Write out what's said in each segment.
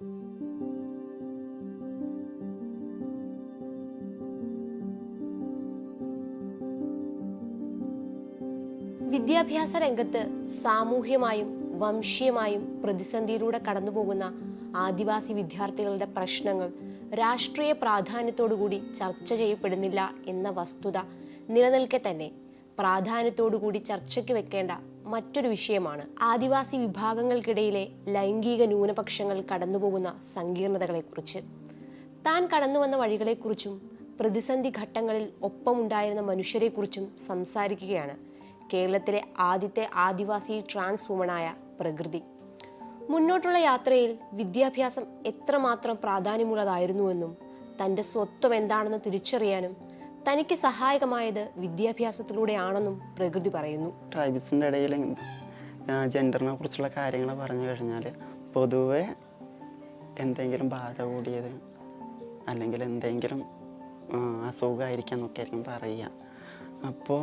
വിദ്യാഭ്യാസ രംഗത്ത് സാമൂഹ്യമായും വംശീയമായും പ്രതിസന്ധിയിലൂടെ കടന്നുപോകുന്ന ആദിവാസി വിദ്യാർത്ഥികളുടെ പ്രശ്നങ്ങൾ രാഷ്ട്രീയ പ്രാധാന്യത്തോടുകൂടി ചർച്ച ചെയ്യപ്പെടുന്നില്ല എന്ന വസ്തുത നിലനിൽക്കെ തന്നെ പ്രാധാന്യത്തോടുകൂടി ചർച്ചയ്ക്ക് വെക്കേണ്ട മറ്റൊരു വിഷയമാണ് ആദിവാസി വിഭാഗങ്ങൾക്കിടയിലെ ലൈംഗിക ന്യൂനപക്ഷങ്ങൾ കടന്നുപോകുന്ന സങ്കീർണതകളെക്കുറിച്ച്. താൻ കടന്നു കടന്നുവന്ന വഴികളെക്കുറിച്ചും പ്രതിസന്ധി ഘട്ടങ്ങളിൽ ഒപ്പമുണ്ടായിരുന്ന മനുഷ്യരെക്കുറിച്ചും സംസാരിക്കുകയാണ് കേരളത്തിലെ ആദ്യത്തെ ആദിവാസി ട്രാൻസ് വുമണായ പ്രകൃതി. മുന്നോട്ടുള്ള യാത്രയിൽ വിദ്യാഭ്യാസം എത്രമാത്രം പ്രാധാന്യമുള്ളതായിരുന്നുവെന്നും തന്റെ സ്വത്വം എന്താണെന്ന് തിരിച്ചറിയാനും തനിക്ക് സഹായകമായത് വിദ്യാഭ്യാസത്തിലൂടെയാണെന്നും പ്രകൃതി പറയുന്നു. ട്രൈബ്സിന്റെ ഇടയിൽ ജെൻഡറിനെ കുറിച്ചുള്ള കാര്യങ്ങൾ പറഞ്ഞു കഴിഞ്ഞാൽ പൊതുവെ എന്തെങ്കിലും ബാധ കൂടിയത് അല്ലെങ്കിൽ എന്തെങ്കിലും അസുഖമായിരിക്കാം എന്നൊക്കെ ആയിരിക്കും പറയുക. അപ്പോൾ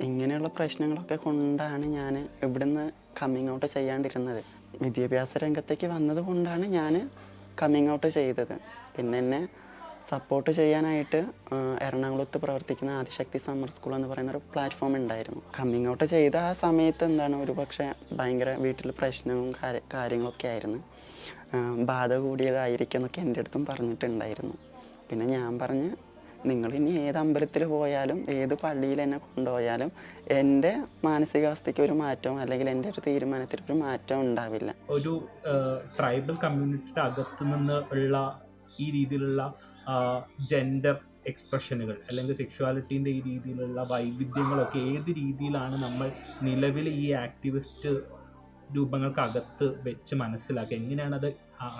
ഇങ്ങനെയുള്ള പ്രശ്നങ്ങളൊക്കെ കൊണ്ടാണ് ഞാൻ ഇവിടുന്ന് കമ്മിങ് ഔട്ട് ചെയ്യാണ്ടിരുന്നത്. വിദ്യാഭ്യാസ രംഗത്തേക്ക് വന്നത് കൊണ്ടാണ് ഞാൻ കമ്മിങ് ഔട്ട് ചെയ്തത്. പിന്നെ എന്നെ സപ്പോർട്ട് ചെയ്യാനായിട്ട് എറണാകുളത്ത് പ്രവർത്തിക്കുന്ന ആദിശക്തി സമ്മർ സ്കൂൾ എന്ന് പറയുന്ന ഒരു പ്ലാറ്റ്ഫോം ഉണ്ടായിരുന്നു. കമ്മിങ് ഔട്ട് ചെയ്ത ആ സമയത്ത് എന്താണ് ഒരു പക്ഷേ ഭയങ്കര വീട്ടിൽ പ്രശ്നവും കാര്യങ്ങളൊക്കെ ആയിരുന്നു. ബാധ കൂടിയതായിരിക്കും എന്നൊക്കെ എന്റെ അടുത്തും പറഞ്ഞിട്ടുണ്ടായിരുന്നു. പിന്നെ ഞാൻ പറഞ്ഞ് നിങ്ങൾ ഇനി ഏത് അമ്പലത്തിൽ പോയാലും ഏത് പള്ളിയിൽ എന്നെ കൊണ്ടുപോയാലും എന്റെ മാനസികാവസ്ഥയ്ക്ക് ഒരു മാറ്റവും അല്ലെങ്കിൽ എന്റെ ഒരു തീരുമാനത്തിൽ ഒരു മാറ്റവും ഉണ്ടാവില്ല. ഒരു ട്രൈബൽ കമ്മ്യൂണിറ്റിയുടെ അകത്ത് നിന്ന് ഉള്ള ഈ രീതിയിലുള്ള ജെൻഡർ എക്സ്പ്രഷനുകൾ അല്ലെങ്കിൽ സെക്ഷുവാലിറ്റീന്റെ ഈ രീതിയിലുള്ള വൈവിധ്യങ്ങളൊക്കെ ഏത് രീതിയിലാണ് നമ്മൾ നിലവിൽ ഈ ആക്ടിവിസ്റ്റ് രൂപങ്ങൾക്കകത്ത് വെച്ച് മനസ്സിലാക്കുക എങ്ങനെയാണ് അത്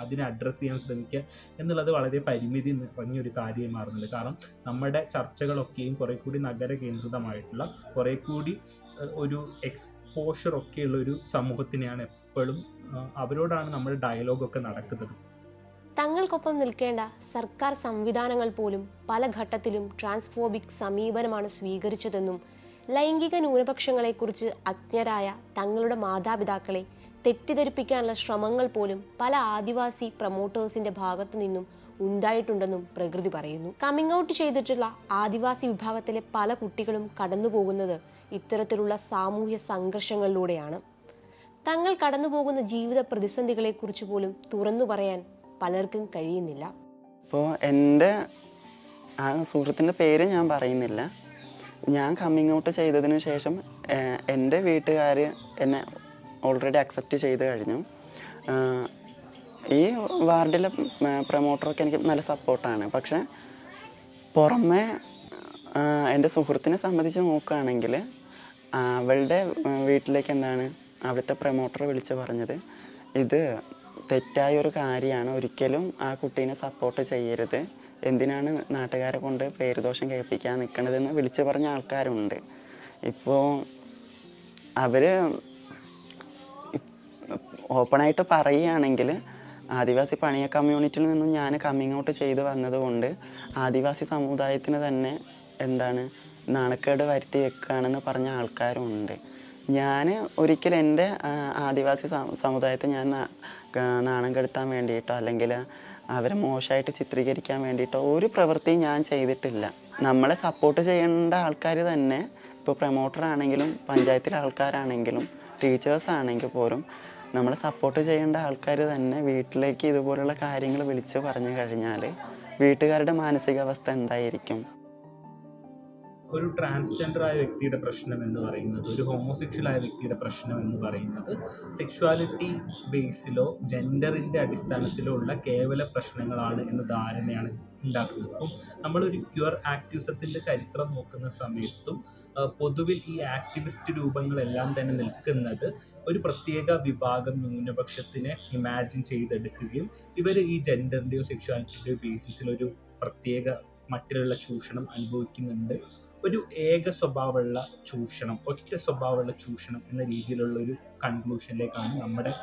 അതിനെ അഡ്രസ്സ് ചെയ്യാൻ ശ്രമിക്കുക എന്നുള്ളത് വളരെ പരിമിതി നിറഞ്ഞൊരു കാര്യമായി മാറുന്നുണ്ട്. കാരണം നമ്മുടെ ചർച്ചകളൊക്കെയും കുറേ കൂടി നഗര കേന്ദ്രിതമായിട്ടുള്ള കുറേ കൂടി ഒരു എക്സ്പോഷർ ഒക്കെയുള്ള ഒരു സമൂഹത്തിനെയാണ് എപ്പോഴും അവരോടാണ് നമ്മുടെ ഡയലോഗൊക്കെ നടക്കുന്നത്. തങ്ങൾക്കൊപ്പം നിൽക്കേണ്ട സർക്കാർ സംവിധാനങ്ങൾ പോലും പല ഘട്ടത്തിലും ട്രാൻസ്ഫോബിക് സമീപനമാണ് സ്വീകരിച്ചതെന്നും ലൈംഗിക ന്യൂനപക്ഷങ്ങളെക്കുറിച്ച് അജ്ഞരായ തങ്ങളുടെ മാതാപിതാക്കളെ തെറ്റിദ്ധരിപ്പിക്കാനുള്ള ശ്രമങ്ങൾ പോലും പല ആദിവാസി പ്രൊമോട്ടേഴ്സിന്റെ ഭാഗത്തു നിന്നും ഉണ്ടായിട്ടുണ്ടെന്നും പ്രകൃതി പറയുന്നു. കമ്മിങ് ഔട്ട് ചെയ്തിട്ടുള്ള ആദിവാസി വിഭാഗത്തിലെ പല കുട്ടികളും കടന്നുപോകുന്നത് ഇത്തരത്തിലുള്ള സാമൂഹ്യ സംഘർഷങ്ങളിലൂടെയാണ്. തങ്ങൾ കടന്നുപോകുന്ന ജീവിത പ്രതിസന്ധികളെക്കുറിച്ച് പോലും തുറന്നു പറയാൻ പലർക്കും കഴിയുന്നില്ല. അപ്പോൾ എന്റെ ആ സുഹൃത്തിന്റെ പേര് ഞാൻ പറയുന്നില്ല. ഞാൻ കമ്മിങ് ഔട്ട് ചെയ്തതിന് ശേഷം എന്റെ വീട്ടുകാർ എന്നെ ഓൾറെഡി അക്സെപ്റ്റ് ചെയ്ത് കഴിഞ്ഞു. ഈ വാർഡിലെ പ്രൊമോട്ടറൊക്കെ എനിക്ക് നല്ല സപ്പോർട്ടാണ് പക്ഷെ പുറമെ എന്റെ സുഹൃത്തിനെ സംബന്ധിച്ച് നോക്കുകയാണെങ്കിൽ അവളുടെ വീട്ടിലേക്ക് എന്താണ് അവിടുത്തെ പ്രൊമോട്ടർ വിളിച്ച് പറഞ്ഞത്? ഇത് തെറ്റായ ഒരു കാര്യമാണ് ഒരിക്കലും ആ കുട്ടീനെ സപ്പോർട്ട് ചെയ്യരുത്. എന്തിനാണ് നാട്ടുകാരെ കൊണ്ട് പേരുദോഷം കേൾപ്പിക്കാൻ നിൽക്കണതെന്ന് വിളിച്ചു പറഞ്ഞ ആൾക്കാരുണ്ട്. ഇപ്പോൾ അവർ ഓപ്പണായിട്ട് പറയുകയാണെങ്കിൽ ആദിവാസി പണിയ കമ്മ്യൂണിറ്റിയിൽ നിന്നും ഞാൻ കമ്മിങ് ഔട്ട് ചെയ്ത് വന്നതുകൊണ്ട് ആദിവാസി സമുദായത്തിന് തന്നെ എന്താണ് നാണക്കേട് വരുത്തി വെക്കുകയാണെന്ന് പറഞ്ഞ ആൾക്കാരുണ്ട്. ഞാൻ ഒരിക്കലും എന്റെ ആദിവാസി സമുദായത്തെ ഞാൻ നാണം കെടുത്താൻ വേണ്ടിയിട്ടോ അല്ലെങ്കിൽ അവരെ മോശമായിട്ട് ചിത്രീകരിക്കാൻ വേണ്ടിയിട്ടോ ഒരു പ്രവൃത്തിയും ഞാൻ ചെയ്തിട്ടില്ല. നമ്മളെ സപ്പോർട്ട് ചെയ്യേണ്ട ആൾക്കാർ തന്നെ ഇപ്പോൾ പ്രൊമോട്ടർ ആണെങ്കിലും പഞ്ചായത്തിലെ ആൾക്കാരാണെങ്കിലും ടീച്ചേഴ്സ് ആണെങ്കിൽ പോലും നമ്മളെ സപ്പോർട്ട് ചെയ്യേണ്ട ആൾക്കാർ തന്നെ വീട്ടിലേക്ക് ഇതുപോലുള്ള കാര്യങ്ങൾ വിളിച്ച് പറഞ്ഞു കഴിഞ്ഞാൽ വീട്ടുകാരുടെ മാനസികാവസ്ഥ എന്തായിരിക്കും? ഒരു ട്രാൻസ്ജെൻഡർ ആയ വ്യക്തിയുടെ പ്രശ്നം എന്ന് പറയുന്നത് ഒരു ഹോമോസെക്ഷൽ ആയ വ്യക്തിയുടെ പ്രശ്നം എന്ന് പറയുന്നത് സെക്ഷുവാലിറ്റി ബേസിലോ ജെൻഡറിന്റെ അടിസ്ഥാനത്തിലോ ഉള്ള കേവല പ്രശ്നങ്ങളാണ് എന്ന ധാരണയാണ് ഉണ്ടാക്കുന്നത്. അപ്പം നമ്മളൊരു ക്യുവർ ആക്ടിവിസത്തിന്റെ ചരിത്രം നോക്കുന്ന സമയത്തും പൊതുവിൽ ഈ ആക്ടിവിസ്റ്റ് രൂപങ്ങളെല്ലാം തന്നെ നിൽക്കുന്നത് ഒരു പ്രത്യേക വിഭാഗം ന്യൂനപക്ഷത്തിനെ ഇമാജിൻ ചെയ്തെടുക്കുകയും ഇവർ ഈ ജെൻഡറിന്റെയോ സെക്ഷുവാലിറ്റിയുടെയോ ബേസിസിൽ ഒരു പ്രത്യേക മറ്റിലുള്ള ചൂഷണം അനുഭവിക്കുന്നുണ്ട്. ഒരു ഏക സ്വഭാവമുള്ള ചൂഷണം ഒറ്റ സ്വഭാവമുള്ള ചൂഷണം എന്ന രീതിയിലുള്ള ഒരു കൺക്ലൂഷനിലേക്കാണ് നമ്മുടെ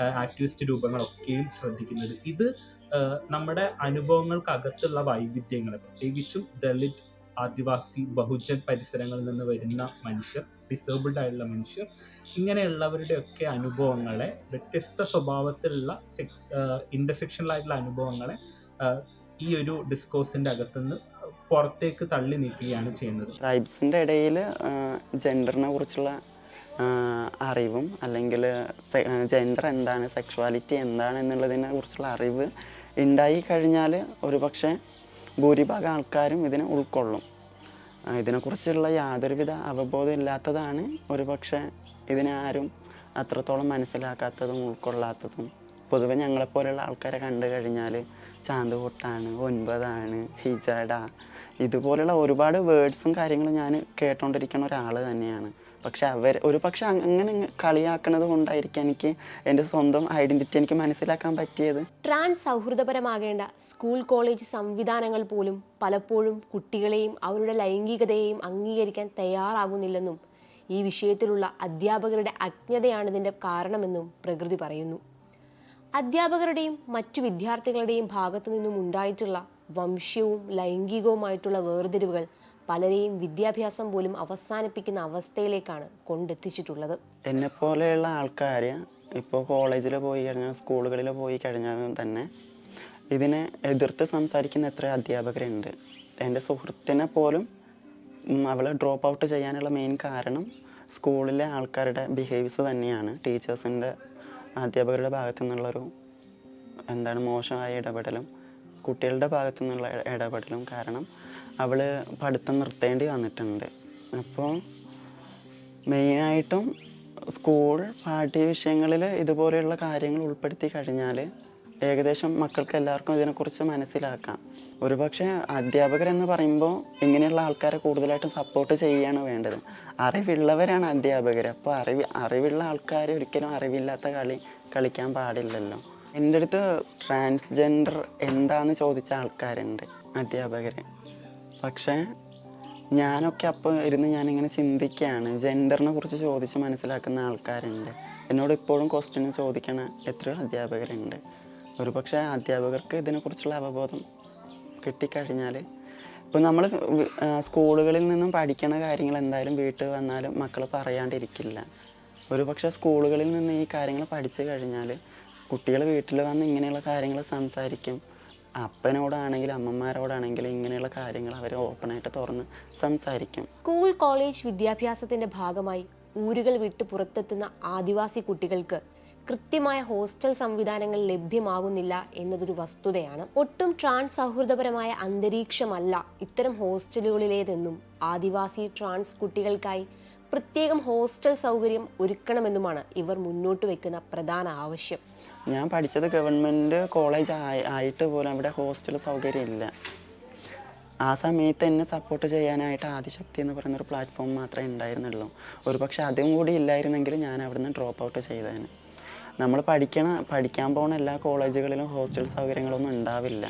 ആക്ടിവിസ്റ്റ് രൂപങ്ങളൊക്കെയും ശ്രദ്ധിക്കുന്നത്. ഇത് നമ്മുടെ അനുഭവങ്ങൾക്കകത്തുള്ള വൈവിധ്യങ്ങൾ പ്രത്യേകിച്ചും ദളിത് ആദിവാസി ബഹുജൻ പരിസരങ്ങളിൽ നിന്ന് വരുന്ന മനുഷ്യർ ഡിസേബിൾഡ് ആയിട്ടുള്ള മനുഷ്യർ ഇങ്ങനെയുള്ളവരുടെയൊക്കെ അനുഭവങ്ങളെ വ്യത്യസ്ത സ്വഭാവത്തിലുള്ള ഇന്റർസെക്ഷണലായിട്ടുള്ള അനുഭവങ്ങളെ ഈ ഒരു ഡിസ്കോഴ്സിന്റെ അകത്തുനിന്ന് പുറത്തേക്ക് തള്ളി നീക്കുകയാണ് ചെയ്യുന്നത്. ട്രൈബ്സിന്റെ ഇടയിൽ ജെൻഡറിനെ കുറിച്ചുള്ള അറിവും അല്ലെങ്കിൽ ജെൻഡർ എന്താണ് സെക്ഷുവാലിറ്റി എന്താണ് എന്നുള്ളതിനെ കുറിച്ചുള്ള അറിവ് ഉണ്ടായി കഴിഞ്ഞാൽ ഒരുപക്ഷെ ഭൂരിഭാഗം ആൾക്കാരും ഇതിനെ ഉൾക്കൊള്ളും. ഇതിനെക്കുറിച്ചുള്ള യാതൊരുവിധ അവബോധം ഇല്ലാത്തതാണ് ഒരുപക്ഷെ ഇതിനെ ആരും അത്രത്തോളം മനസ്സിലാക്കാത്തതും ഉൾക്കൊള്ളാത്തതും. പൊതുവെ ഞങ്ങളെപ്പോലെയുള്ള ആൾക്കാരെ കണ്ടു കഴിഞ്ഞാൽ ചാന്ത് കൊട്ടാണ് ഒൻപതാണ് ഹിജട ഇതുപോലുള്ള ഒരുപാട് വേർഡ്സും കാര്യങ്ങളും ഞാൻ കേട്ടോണ്ടിരിക്കുന്ന ഒരാൾ തന്നെയാണ്. പക്ഷെ അവർ ഒരു പക്ഷെ അങ്ങനെ കളിയാക്കണത് കൊണ്ടായിരിക്കും എനിക്ക് എന്റെ സ്വന്തം ഐഡന്റിറ്റി എനിക്ക് മനസ്സിലാക്കാൻ പറ്റിയത്. ട്രാൻസ് സൗഹൃദപരമാകേണ്ട സ്കൂൾ കോളേജ് സംവിധാനങ്ങൾ പോലും പലപ്പോഴും കുട്ടികളെയും അവരുടെ ലൈംഗികതയെയും അംഗീകരിക്കാൻ തയ്യാറാകുന്നില്ലെന്നും ഈ വിഷയത്തിലുള്ള അധ്യാപകരുടെ അജ്ഞതയാണ് ഇതിന്റെ കാരണമെന്നും പ്രകൃതി പറയുന്നു. അധ്യാപകരുടെയും മറ്റു വിദ്യാർത്ഥികളുടെയും ഭാഗത്തു നിന്നും ഉണ്ടായിട്ടുള്ള വംശ്യവും ലൈംഗികവുമായിട്ടുള്ള വേർതിരിവുകൾ പലരെയും വിദ്യാഭ്യാസം പോലും അവസാനിപ്പിക്കുന്ന അവസ്ഥയിലേക്കാണ് കൊണ്ടെത്തിച്ചിട്ടുള്ളത്. എന്നെ പോലെയുള്ള ആൾക്കാർ ഇപ്പോൾ കോളേജിൽ പോയി കഴിഞ്ഞാൽ സ്കൂളുകളിൽ പോയി കഴിഞ്ഞാൽ തന്നെ ഇതിനെ എതിർത്ത് സംസാരിക്കുന്ന എത്ര അധ്യാപകരുണ്ട്. എന്റെ സുഹൃത്തിനെ പോലും അവൾ ഡ്രോപ്പ് ഔട്ട് ചെയ്യാനുള്ള മെയിൻ കാരണം സ്കൂളിലെ ആൾക്കാരുടെ ബിഹേവിയർസ് തന്നെയാണ്. ടീച്ചേഴ്സിന്റെ അധ്യാപകരുടെ ഭാഗത്തു നിന്നുള്ളൊരു എന്താണ് മോശമായ ഇടപെടലും കുട്ടികളുടെ ഭാഗത്തു നിന്നുള്ള ഇടപെടലും കാരണം അവൾ പഠിത്തം നിർത്തേണ്ടി വന്നിട്ടുണ്ട്. അപ്പോൾ മെയിനായിട്ടും സ്കൂൾ പാഠ്യ വിഷയങ്ങളിൽ ഇതുപോലെയുള്ള കാര്യങ്ങൾ ഉൾപ്പെടുത്തി കഴിഞ്ഞാൽ ഏകദേശം മക്കൾക്ക് എല്ലാവർക്കും ഇതിനെക്കുറിച്ച് മനസ്സിലാക്കാം. ഒരുപക്ഷെ അധ്യാപകരെന്ന് പറയുമ്പോൾ ഇങ്ങനെയുള്ള ആൾക്കാരെ കൂടുതലായിട്ടും സപ്പോർട്ട് ചെയ്യുകയാണ് വേണ്ടത്. അറിവുള്ളവരാണ് അധ്യാപകർ അപ്പോൾ അറിവ് അറിവുള്ള ആൾക്കാർ ഒരിക്കലും അറിവില്ലാത്ത കളി കളിക്കാൻ പാടില്ലല്ലോ. എന്റെ അടുത്ത് ട്രാൻസ്ജെൻഡർ എന്താന്ന് ചോദിച്ച ആൾക്കാരുണ്ട് അധ്യാപകരെ. പക്ഷേ ഞാനൊക്കെ അപ്പോൾ ഇരുന്ന് ഞാനിങ്ങനെ ചിന്തിക്കുകയാണ് ജെൻഡറിനെ കുറിച്ച് ചോദിച്ച് മനസ്സിലാക്കുന്ന ആൾക്കാരുണ്ട്. എന്നോട് ഇപ്പോഴും ക്വസ്റ്റ്യൻ ചോദിക്കണ എത്രയോ അധ്യാപകരുണ്ട്. ഒരു പക്ഷേ അധ്യാപകർക്ക് ഇതിനെക്കുറിച്ചുള്ള അവബോധം കിട്ടിക്കഴിഞ്ഞാൽ ഇപ്പോൾ നമ്മൾ സ്കൂളുകളിൽ നിന്നും പഠിക്കണ കാര്യങ്ങൾ എന്തായാലും വീട്ടിൽ വന്നാലും മക്കൾ പറയാണ്ടിരിക്കില്ല. ഒരു പക്ഷേ സ്കൂളുകളിൽ നിന്ന് ഈ കാര്യങ്ങൾ പഠിച്ചു കഴിഞ്ഞാൽ കുട്ടികൾ വീട്ടിൽ വന്ന് ഇങ്ങനെയുള്ള കാര്യങ്ങൾ സംസാരിക്കും. അപ്പനോടാണെങ്കിലും അമ്മമാരോടാണെങ്കിലും ഇങ്ങനെയുള്ള കാര്യങ്ങൾ അവർ ഓപ്പണായിട്ട് തുറന്ന് സംസാരിക്കും. സ്കൂൾ കോളേജ് വിദ്യാഭ്യാസത്തിന്റെ ഭാഗമായി ഊരുകൾ വിട്ട് പുറത്തെത്തുന്ന ആദിവാസി കുട്ടികൾക്ക് കൃത്യമായ ഹോസ്റ്റൽ സംവിധാനങ്ങൾ ലഭ്യമാകുന്നില്ല എന്നതൊരു വസ്തുതയാണ്. ഒട്ടും ട്രാൻസ് സൗഹൃദപരമായ അന്തരീക്ഷമല്ല ഇത്തരം ഹോസ്റ്റലുകളിലേതെന്നും ആദിവാസി ട്രാൻസ് കുട്ടികൾക്കായി പ്രത്യേകം ഹോസ്റ്റൽ സൗകര്യം ഒരുക്കണമെന്നുമാണ് ഇവർ മുന്നോട്ട് വയ്ക്കുന്ന പ്രധാന ആവശ്യം. ഞാൻ പഠിച്ചത് ഗവൺമെന്റ് കോളേജ് ആയി ആയിട്ട് പോലും അവിടെ ഹോസ്റ്റൽ സൗകര്യം ഇല്ല. ആ സമയത്ത് എന്നെ സപ്പോർട്ട് ചെയ്യാനായിട്ട് ആദിശക്തി എന്ന് പറയുന്ന ഒരു പ്ലാറ്റ്ഫോം മാത്രമേ ഉണ്ടായിരുന്നുള്ളൂ. ഒരുപക്ഷെ അതും കൂടി ഇല്ലായിരുന്നെങ്കിൽ ഞാൻ അവിടുന്ന് ഡ്രോപ്പ് ഔട്ട് ചെയ്തേനെ. നമ്മൾ പഠിക്കണ പഠിക്കാൻ പോകുന്ന എല്ലാ കോളേജുകളിലും ഹോസ്റ്റൽ സൗകര്യങ്ങളൊന്നും ഉണ്ടാവില്ല.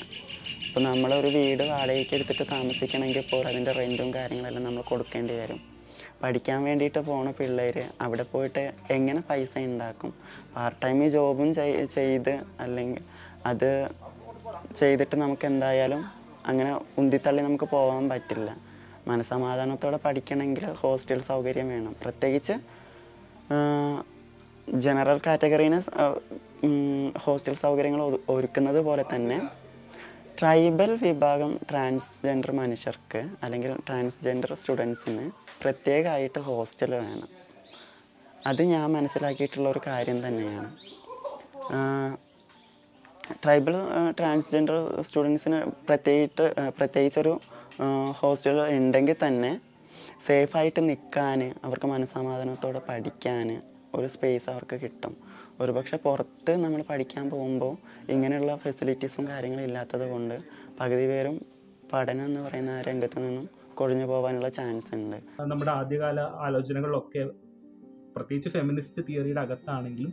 ഇപ്പോൾ നമ്മളൊരു വീട് വാടകയ്ക്ക് എടുത്തിട്ട് താമസിക്കണമെങ്കിൽ പോലും അതിന്റെ റെന്റും കാര്യങ്ങളെല്ലാം നമ്മൾ കൊടുക്കേണ്ടി വരും. പഠിക്കാൻ വേണ്ടിയിട്ട് പോണ പിള്ളേർ അവിടെ പോയിട്ട് എങ്ങനെ പൈസ ഉണ്ടാക്കും? പാർട്ട് ടൈം ജോബും ചെയ്ത് അല്ലെങ്കിൽ അത് ചെയ്തിട്ട് നമുക്ക് എന്തായാലും അങ്ങനെ ഉന്തിത്തള്ളി നമുക്ക് പോകാൻ പറ്റില്ല. മനസമാധാനത്തോടെ പഠിക്കണമെങ്കിൽ ഹോസ്റ്റൽ സൗകര്യം വേണം. പ്രത്യേകിച്ച് ജനറൽ കാറ്റഗറിന് ഹോസ്റ്റൽ സൗകര്യങ്ങൾ ഒരു- ഒരുക്കുന്നത് പോലെ തന്നെ ട്രൈബൽ വിഭാഗം ട്രാൻസ്ജെൻഡർ മനുഷ്യർക്ക് അല്ലെങ്കിൽ ട്രാൻസ്ജെൻഡർ സ്റ്റുഡൻസിന് പ്രത്യേകമായിട്ട് ഹോസ്റ്റൽ വേണം. അത് ഞാൻ മനസ്സിലാക്കിയിട്ടുള്ള ഒരു കാര്യം തന്നെയാണ്. ട്രൈബൽ ട്രാൻസ്ജെൻഡർ സ്റ്റുഡൻസിന് പ്രത്യേകിച്ച് പ്രത്യേകിച്ചൊരു ഹോസ്റ്റൽ ഉണ്ടെങ്കിൽ തന്നെ സേഫായിട്ട് നിൽക്കാൻ അവർക്ക് മനസ്സമാധാനത്തോടെ പഠിക്കാൻ ഒരു സ്പേസ് അവർക്ക് കിട്ടും. ഒരുപക്ഷെ പുറത്ത് നമ്മൾ പഠിക്കാൻ പോകുമ്പോൾ ഇങ്ങനെയുള്ള ഫെസിലിറ്റീസും കാര്യങ്ങളും ഇല്ലാത്തത് കൊണ്ട് പകുതി പേരും പഠനം എന്ന് പറയുന്ന രംഗത്ത് നിന്നും കൊഴിഞ്ഞു പോകാനുള്ള ചാൻസ് ഉണ്ട്. നമ്മുടെ ആദ്യകാല ആലോചനകളിലൊക്കെ പ്രത്യേകിച്ച് ഫെമിനിസ്റ്റ് തിയറിയുടെ അകത്താണെങ്കിലും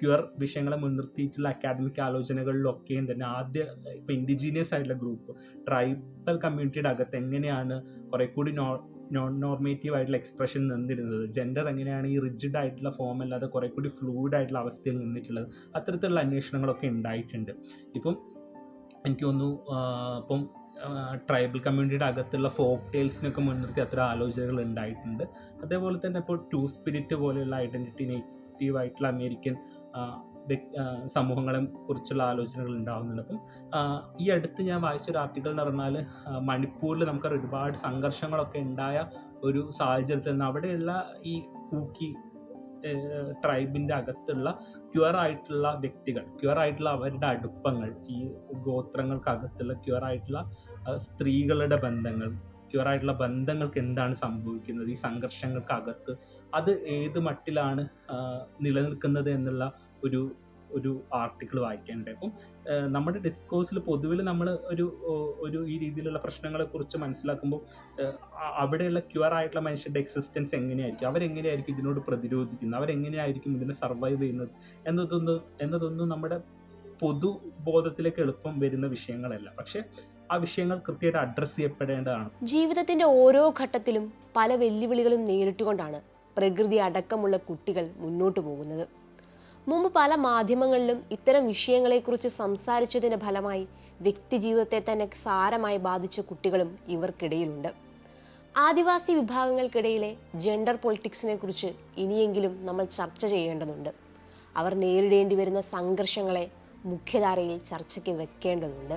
ക്യുർ വിഷയങ്ങളെ മുൻനിർത്തിയിട്ടുള്ള അക്കാദമിക് ആലോചനകളിലൊക്കെയും തന്നെ ആദ്യ ഇപ്പം ഇൻഡിജീനിയസ് ആയിട്ടുള്ള ഗ്രൂപ്പ് ട്രൈബൽ കമ്മ്യൂണിറ്റിയുടെ അകത്ത് എങ്ങനെയാണ് കുറെ കൂടി നോ നോൺ നോർമേറ്റീവ് ആയിട്ടുള്ള എക്സ്പ്രഷൻ നിന്നിരുന്നത് ജെൻഡർ എങ്ങനെയാണ് ഈ റിജിഡ് ആയിട്ടുള്ള ഫോം അല്ലാതെ കുറെ കൂടി ഫ്ലൂയിഡ് ആയിട്ടുള്ള അവസ്ഥയിൽ നിന്നിട്ടുള്ളത് അത്തരത്തിലുള്ള അന്വേഷണങ്ങളൊക്കെ ഉണ്ടായിട്ടുണ്ട്. ഇപ്പം എനിക്ക് തോന്നുന്നു ഇപ്പം ട്രൈബൽ കമ്മ്യൂണിറ്റിയുടെ അകത്തുള്ള ഫോക്ക് ടെയിൽസിനൊക്കെ മുൻനിർത്തി അത്ര ആലോചനകൾ ഉണ്ടായിട്ടുണ്ട്. അതേപോലെ തന്നെ ഇപ്പോൾ ടു സ്പിരിറ്റ് പോലെയുള്ള ഐഡന്റിറ്റി നെഗറ്റീവ് ആയിട്ടുള്ള അമേരിക്കൻ സമൂഹങ്ങളെ കുറിച്ചുള്ള ആലോചനകൾ ഉണ്ടാകുന്നുണ്ട് അപ്പം ഈ അടുത്ത് ഞാൻ വായിച്ച ഒരു ആർട്ടിക്കിൾ എന്ന് പറഞ്ഞാൽ മണിപ്പൂരിൽ നമുക്കറിയാം ഒരുപാട് സംഘർഷങ്ങളൊക്കെ ഉണ്ടായ ഒരു സാഹചര്യത്തിൽ നിന്ന് അവിടെയുള്ള ഈ കൂക്കി ട്രൈബിന്റെ അകത്തുള്ള ക്യുവർ ആയിട്ടുള്ള വ്യക്തികൾ ക്യുവർ ആയിട്ടുള്ള അവരുടെ അടുപ്പങ്ങൾ ഈ ഗോത്രങ്ങൾക്കകത്തുള്ള ക്യുവർ ആയിട്ടുള്ള സ്ത്രീകളുടെ ബന്ധങ്ങൾ ക്യുവർ ആയിട്ടുള്ള ബന്ധങ്ങൾക്ക് എന്താണ് സംഭവിക്കുന്നത്? ഈ സംഘർഷങ്ങൾക്കകത്ത് അത് ഏത് മട്ടിലാണ് നിലനിൽക്കുന്നത് എന്നുള്ള ഒരു ഒരു ആർട്ടിക്കിൾ വായിക്കാനുണ്ട് അപ്പം നമ്മുടെ ഡിസ്കോഴ്സിൽ പൊതുവിൽ നമ്മൾ ഒരു ഒരു ഈ രീതിയിലുള്ള പ്രശ്നങ്ങളെക്കുറിച്ച് മനസ്സിലാക്കുമ്പോൾ അവിടെയുള്ള ക്യൂർ ആയിട്ടുള്ള മനുഷ്യരുടെ എക്സിസ്റ്റൻസ് എങ്ങനെയായിരിക്കും? അവരെങ്ങനെയായിരിക്കും ഇതിനോട് പ്രതിരോധിക്കുന്നത്? അവരെങ്ങനെയായിരിക്കും ഇതിനെ സർവൈവ് ചെയ്യുന്നത്? എന്നതൊന്നും എന്നതൊന്നും നമ്മുടെ പൊതുബോധത്തിലേക്ക് എളുപ്പം വരുന്ന വിഷയങ്ങളല്ല. പക്ഷേ ആ വിഷയങ്ങൾ കൃത്യമായിട്ട് അഡ്രസ്സ് ചെയ്യപ്പെടേണ്ടതാണ്. ജീവിതത്തിന്റെ ഓരോ ഘട്ടത്തിലും പല വെല്ലുവിളികളും നേരിട്ടുകൊണ്ടാണ് പ്രകൃതി അടക്കമുള്ള കുട്ടികൾ മുന്നോട്ട് പോകുന്നത്. മുമ്പ് പല മാധ്യമങ്ങളിലും ഇത്തരം വിഷയങ്ങളെക്കുറിച്ച് സംസാരിച്ചതിന് ഫലമായി വ്യക്തിജീവിതത്തെ തന്നെ സാരമായി ബാധിച്ച കുട്ടികളും ഇവർക്കിടയിലുണ്ട്. ആദിവാസി വിഭാഗങ്ങൾക്കിടയിലെ ജെൻഡർ പൊളിറ്റിക്സിനെ കുറിച്ച് ഇനിയെങ്കിലും നമ്മൾ ചർച്ച ചെയ്യേണ്ടതുണ്ട്. അവർ നേരിടേണ്ടി വരുന്ന സംഘർഷങ്ങളെ മുഖ്യധാരയിൽ ചർച്ചയ്ക്ക് വെക്കേണ്ടതുണ്ട്.